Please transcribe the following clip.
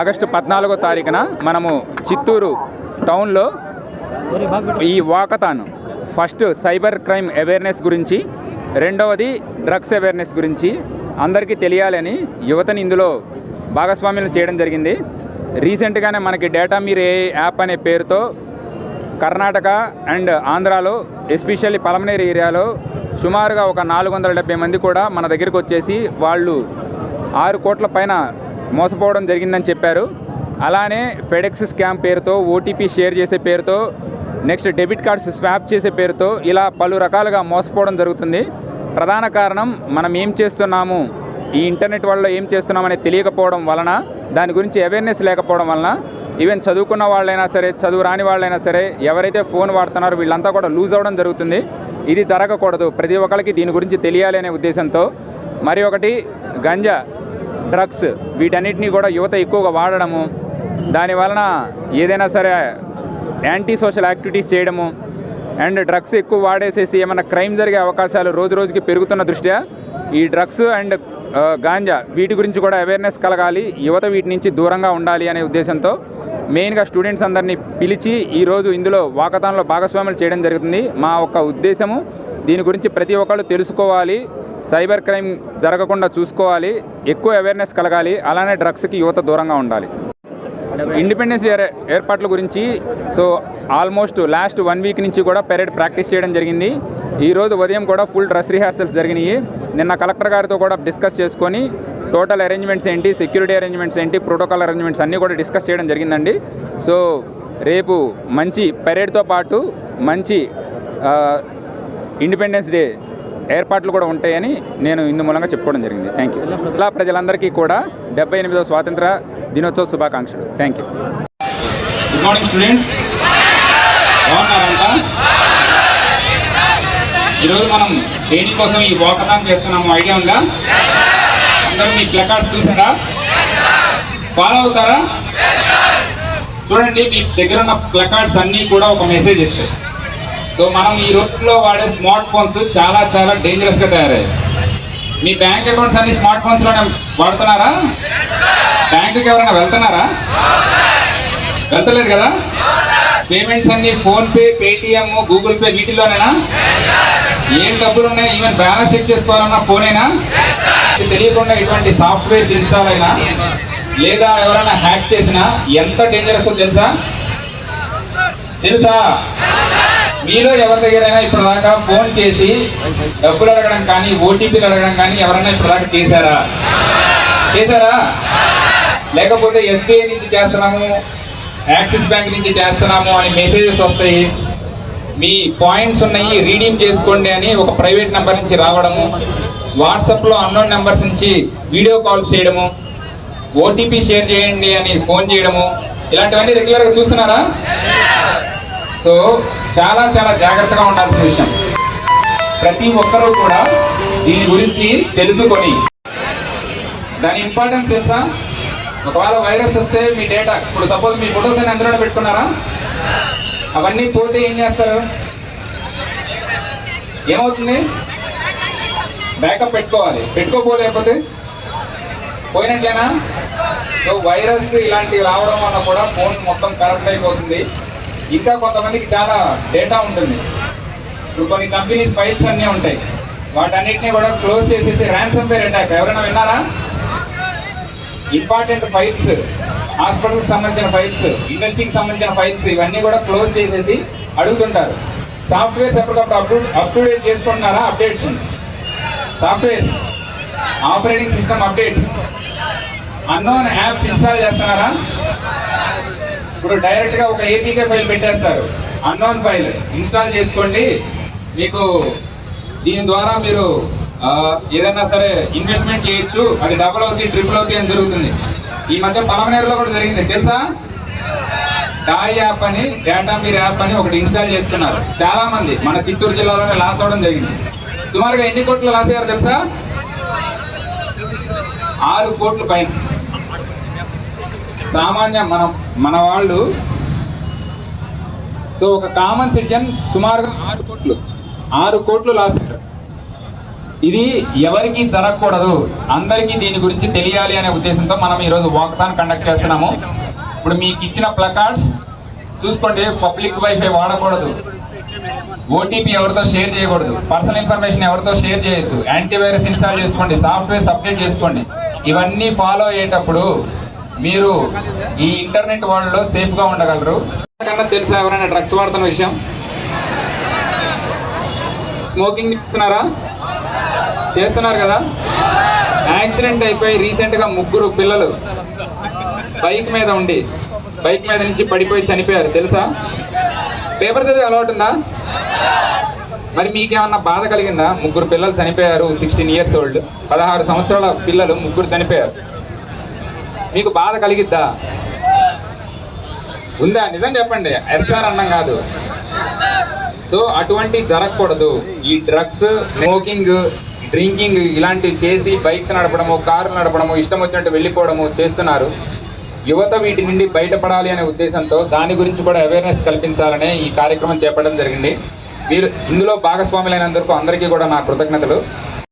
August పద్నాలుగో తారీఖున మనము చిత్తూరు టౌన్లో ఈ walkathon first cyber crime awareness గురించి రెండవది డ్రగ్స్ అవేర్నెస్ గురించి అందరికీ తెలియాలని యువతని ఇందులో భాగస్వామ్యం చేయడం జరిగింది. రీసెంట్గానే మనకి డేటా మీరు ఏ యాప్ అనే పేరుతో కర్ణాటక అండ్ ఆంధ్రాలో ఎస్పెషల్లీ పలమనేరు ఏరియాలో సుమారుగా ఒక నాలుగు వందల డెబ్బై మంది కూడా మన దగ్గరికి వచ్చేసి వాళ్ళు ఆరు కోట్ల పైన మోసపోవడం జరిగిందని చెప్పారు. అలానే ఫెడెక్స్ స్కామ్ పేరుతో ఓటీపీ షేర్ చేసే పేరుతో నెక్స్ట్ డెబిట్ కార్డ్స్ స్వాప్ చేసే పేరుతో ఇలా పలు రకాలుగా మోసపోవడం జరుగుతుంది. ప్రధాన కారణం మనం ఏం చేస్తున్నాము? ఈ ఇంటర్నెట్ వల్ల ఏం చేస్తున్నామని తెలియకపోవడం వలన దాని గురించి అవేర్నెస్ లేకపోవడం వలన ఈవెన్ చదువుకున్న వాళ్ళైనా సరే చదువు రాని వాళ్ళైనా సరే ఎవరైతే ఫోన్ వాడుతున్నారో వీళ్ళంతా కూడా లూజ్ అవ్వడం జరుగుతుంది. ఇది జరగకూడదు. ప్రతి ఒక్కరికి దీని గురించి తెలియాలి అనే ఉద్దేశంతో. మరి ఒకటి గంజా. డ్రగ్స్ వీటన్నిటినీ కూడా యువత ఎక్కువగా వాడడము దాని వలన ఏదైనా సరే యాంటీ సోషల్ యాక్టివిటీస్ చేయడము అండ్ డ్రగ్స్ ఎక్కువ వాడేసేసి ఏమైనా క్రైమ్ జరిగే అవకాశాలు రోజు రోజుకి పెరుగుతున్న దృష్ట్యా ఈ డ్రగ్స్ అండ్ గాంజా వీటి గురించి కూడా అవేర్నెస్ కలగాలి యువత వీటి నుంచి దూరంగా ఉండాలి అనే ఉద్దేశంతో మెయిన్గా స్టూడెంట్స్ అందరినీ పిలిచి ఈరోజు ఇందులో వాకథాన్లో భాగస్వాములు చేయడం జరుగుతుంది. మా ఒక్క ఉద్దేశము దీని గురించి ప్రతి ఒక్కళ్ళు తెలుసుకోవాలి సైబర్ క్రైమ్ జరగకుండా చూసుకోవాలి ఎక్కువ అవేర్నెస్ కలగాలి అలానే డ్రగ్స్కి యువత దూరంగా ఉండాలి. ఇండిపెండెన్స్ డే ఏర్పాట్ల గురించి so almost last one week నుంచి కూడా పెరేడ్ ప్రాక్టీస్ చేయడం జరిగింది. ఈరోజు ఉదయం కూడా ఫుల్ డ్రెస్ రిహార్సల్స్ జరిగినాయి. నిన్న కలెక్టర్ గారితో కూడా డిస్కస్ చేసుకొని టోటల్ అరేంజ్మెంట్స్ ఏంటి సెక్యూరిటీ అరేంజ్మెంట్స్ ఏంటి ప్రోటోకాల్ అరేంజ్మెంట్స్ అన్నీ కూడా డిస్కస్ చేయడం జరిగిందండి. సో రేపు మంచి పెరేడ్తో పాటు మంచి ఇండిపెండెన్స్ డే ఏర్పాట్లు కూడా ఉంటాయని నేను ఇందు మూలంగా చెప్పుకోవడం జరిగింది. థ్యాంక్ యూ ఇలా ప్రజలందరికీ కూడా డెబ్బై ఎనిమిదవ స్వాతంత్ర దినోత్సవ శుభాకాంక్షలు. Thank you good morning students బాగున్నారంతా ఈరోజు మనం దేనికోసం ఈ వాకథాన్ చేస్తున్నాము ఐడియా ఉందా? అందరూ మీ ప్లకార్డ్స్ చూసారా? ఫాలో అవుతారా? చూడండి మీ దగ్గర ఉన్న ప్లకార్డ్స్ అన్నీ కూడా ఒక మెసేజ్ ఇస్తాయి. సో మనం ఈ రోజుల్లో వాడే స్మార్ట్ ఫోన్స్ చాలా చాలా డేంజరస్గా తయారయ్యాయి. మీ బ్యాంక్ అకౌంట్స్ అన్ని స్మార్ట్ ఫోన్స్లోనే వాడుతున్నారా? బ్యాంకుకి ఎవరైనా వెళ్తున్నారా? వెళ్తలేదు కదా? పేమెంట్స్ అన్ని ఫోన్ పేటిఎం గూగుల్ పే వీటిలోనేనా ఏం డబ్బులు ఉన్నాయి ఈవెన్ బ్యాలెన్స్ చెక్ చేసుకోవాలన్నా ఫోనేనా? తెలియకుండా ఇటువంటి సాఫ్ట్వేర్ ఇన్స్టాల్ అయినా లేదా ఎవరైనా హ్యాక్ చేసినా ఎంత డేంజరస్ తెలుసా? తెలుసా? మీలో ఎవరి దగ్గరైనా ఇప్పుడు దాకా ఫోన్ చేసి డబ్బులు అడగడం కానీ ఓటీపీలు అడగడం కానీ ఎవరైనా ఇప్పుడు దాకా చేశారా? చేశారా? లేకపోతే ఎస్బీఐ నుంచి చేస్తున్నాము యాక్సిస్ బ్యాంక్ నుంచి చేస్తున్నాము అని మెసేజెస్ వస్తాయి. మీ పాయింట్స్ ఉన్నాయి రీడీమ్ చేసుకోండి అని ఒక ప్రైవేట్ నెంబర్ నుంచి రావడము వాట్సాప్లో అన్నోన్ నెంబర్స్ నుంచి వీడియో కాల్స్ చేయడము ఓటీపీ షేర్ చేయండి అని ఫోన్ చేయడము ఇలాంటివన్నీ రెగ్యులర్గా చూస్తున్నారా? సో చాలా చాలా జాగ్రత్తగా ఉండాల్సిన విషయం. ప్రతి ఒక్కరూ కూడా దీని గురించి తెలుసుకొని దాని ఇంపార్టెన్స్ తెలుసా? ఒకవేళ వైరస్ వస్తే మీ డేటా ఇప్పుడు సపోజ్ మీ ఫొటోస్ అన్ని అందులోనే పెట్టుకున్నారా? అవన్నీ పోతే ఏం చేస్తారు? ఏమవుతుంది? బ్యాకప్ పెట్టుకోవాలి. పెట్టుకోపోలేకపోతే పోయినట్లేనా? సో వైరస్ ఇలాంటివి రావడం వల్ల కూడా ఫోన్ మొత్తం కరెక్ట్ అయిపోతుంది. ఇంకా కొంతమందికి చాలా డేటా ఉంటుంది. ఇప్పుడు కొన్ని కంపెనీస్ ఫైల్స్ అన్నీ ఉంటాయి. వాటన్నిటిని కూడా క్లోజ్ చేసేసి ర్యాన్సమ్ పేర్ అటాక్ ఎవరైనా విన్నారా? ఇంపార్టెంట్ ఫైల్స్ హాస్పిటల్కి సంబంధించిన ఫైల్స్ ఇండస్ట్రీకి సంబంధించిన ఫైల్స్ ఇవన్నీ కూడా క్లోజ్ చేసేసి అడుగుతుంటారు. సాఫ్ట్వేర్స్ ఎప్పటికప్పుడు అప్డేట్ అప్ టు డేట్ చేసుకుంటున్నారా? Updates softwares operating system update unknown apps install చేస్తున్నారా? ఇప్పుడు డైరెక్ట్గా ఒక ఏపీకే ఫైల్ పెట్టేస్తారు. అన్నోన్ ఫైల్ ఇన్స్టాల్ చేసుకోండి. మీకు దీని ద్వారా మీరు ఏదైనా సరే ఇన్వెస్ట్మెంట్ చేయొచ్చు. అది డబుల్ అవుతుంది ట్రిపుల్ అవుతుంది అని జరుగుతుంది. ఈ మధ్య పలమనేరులో కూడా జరిగింది. తెలుసా? డాయ్ యాప్ అని డేటా మీరు యాప్ అని ఒకటి ఇన్స్టాల్ చేసుకున్నారు. చాలా మంది మన చిత్తూరు జిల్లాలోనే లాస్ అవడం జరిగింది. సుమారుగా ఎన్ని కోట్లు లాస్ అయ్యారు తెలుసా? ఆరు కోట్ల పైన. సామాన్య మన మన వాళ్ళు. సో ఒక కామన్ సిటిజన్ సుమారుగా ఆరు కోట్లు. ఆరు కోట్లు లాస్ అయ్యారు ఇది ఎవరికి జరగకూడదు. అందరికీ దీని గురించి తెలియాలి అనే ఉద్దేశంతో మనం ఈరోజు వాక్థాన్ కండక్ట్ చేస్తున్నాము. ఇప్పుడు మీకు ఇచ్చిన ప్లకార్డ్స్ చూసుకోండి పబ్లిక్ వైఫై వాడకూడదు. ఓటీపీ ఎవరితో షేర్ చేయకూడదు. పర్సనల్ ఇన్ఫర్మేషన్ ఎవరితో షేర్ చేయొద్దు. యాంటీవైరస్ ఇన్స్టాల్ చేసుకోండి సాఫ్ట్వేర్స్ అప్డేట్ చేసుకోండి. ఇవన్నీ ఫాలో అయ్యేటప్పుడు మీరు ఈ ఇంటర్నెట్ వరల్డ్లో సేఫ్గా ఉండగలరు. కన్నా తెలుసా ఎవరైనా డ్రగ్స్ వాడుతున్న విషయం? స్మోకింగ్ చేస్తున్నారా? చేస్తున్నారు కదా? యాక్సిడెంట్ అయిపోయి రీసెంట్గా ముగ్గురు పిల్లలు బైక్ మీద ఉండి బైక్ మీద నుంచి పడిపోయి చనిపోయారు. తెలుసా? పేపర్ చదివి అలవాటు ఉందా? మరి మీకేమన్నా బాధ కలిగిందా? ముగ్గురు పిల్లలు చనిపోయారు సిక్స్టీన్ ఇయర్స్ ఓల్డ్. పదహారు సంవత్సరాల పిల్లలు ముగ్గురు చనిపోయారు. మీకు బాధ కలిగిద్దా? ఉందా? నిజం చెప్పండి. ఎస్ఆర్ అన్నం కాదు. సో అటువంటి జరగకూడదు. ఈ డ్రగ్స్ స్మోకింగ్ డ్రింకింగ్ ఇలాంటివి చేసి బైక్స్ నడపడము కార్లు నడపడము ఇష్టం వచ్చినట్టు వెళ్ళిపోవడము చేస్తున్నారు. యువత వీటి నుండి బయటపడాలి అనే ఉద్దేశంతో దాని గురించి కూడా అవేర్నెస్ కల్పించాలనే ఈ కార్యక్రమం చేపట్టడం జరిగింది. మీరు ఇందులో భాగస్వాములైనందుకు అందరికీ కూడా నా కృతజ్ఞతలు.